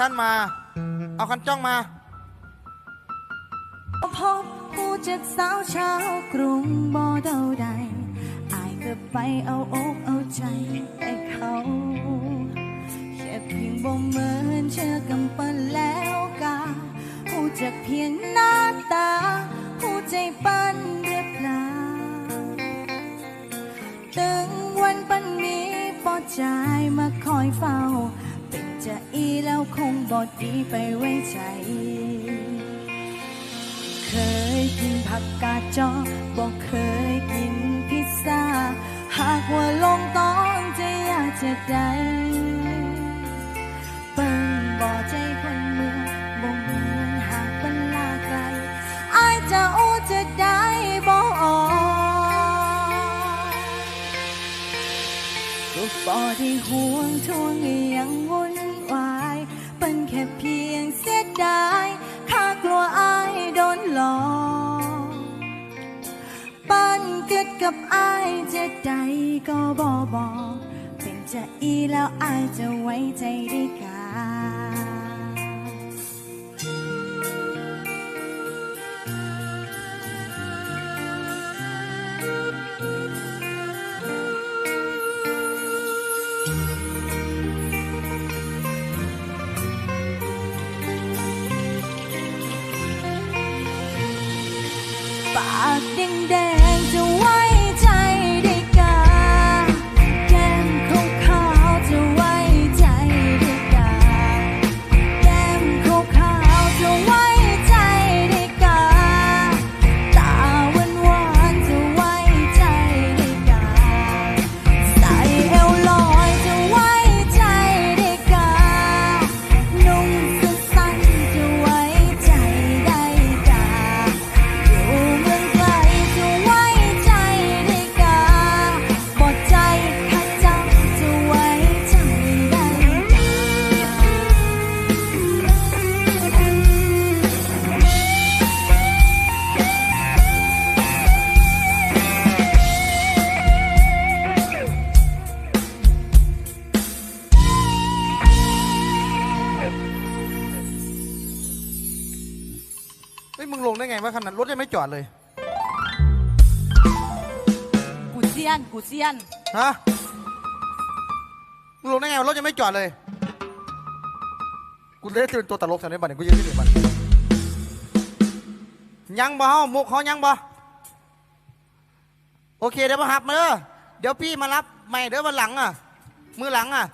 สั้นมา เอาคันจ้องมาพบผู้จักสาวชาวกรุงบ่เดาใดอายก็ไปเอาอกเอาใจให้เขาแค่เพียงบ่เหมือนเชื่อกำปั้นแล้วกาผู้จักเพียงหน้าตา ผู้ใจปั้นหรือเปล่าตึงวันปั้นนี้ปอใจมาคอยเฝ้า จะอีแล้วคงบอดีไปไว้ใจ เคยกินผักกาดจอบอกเคยกินพิซซ่า หากว่าลงต้องจะอยากจะได้เปิ้งบ่ใจคนเมืองบ่เหมือนหากเป็นลาไกลอายจะโอ้จะได้บ่อก็บ่ได้ห่วงทวงยังวน เป็นแค่เพียงเสียดายข้ากลัวอายโดนหลอกปันเกิดกับอายจะใดก็บอบอก เป็นจะอีแล้วอายจะไว้ใจได้กา ปากแดงๆจะไว้ เฮ้ยมึงลงได้ไงวะขนาดรถยังไม่จอดเลย กูเซียน กูเซียน ฮะ มึงลงได้ไงวะรถยังไม่จอดเลย กูเลยเป็นตัวตลกแถวนี้บัดเนี่ยกูยืนที่นี่บัดยังบ่เฮามุกเขายังบ่ โอเคเดี๋ยวมาหับมาเด้อเดี๋ยวพี่มารับใหม่เด้อวันหลังอะ มือหลังอะ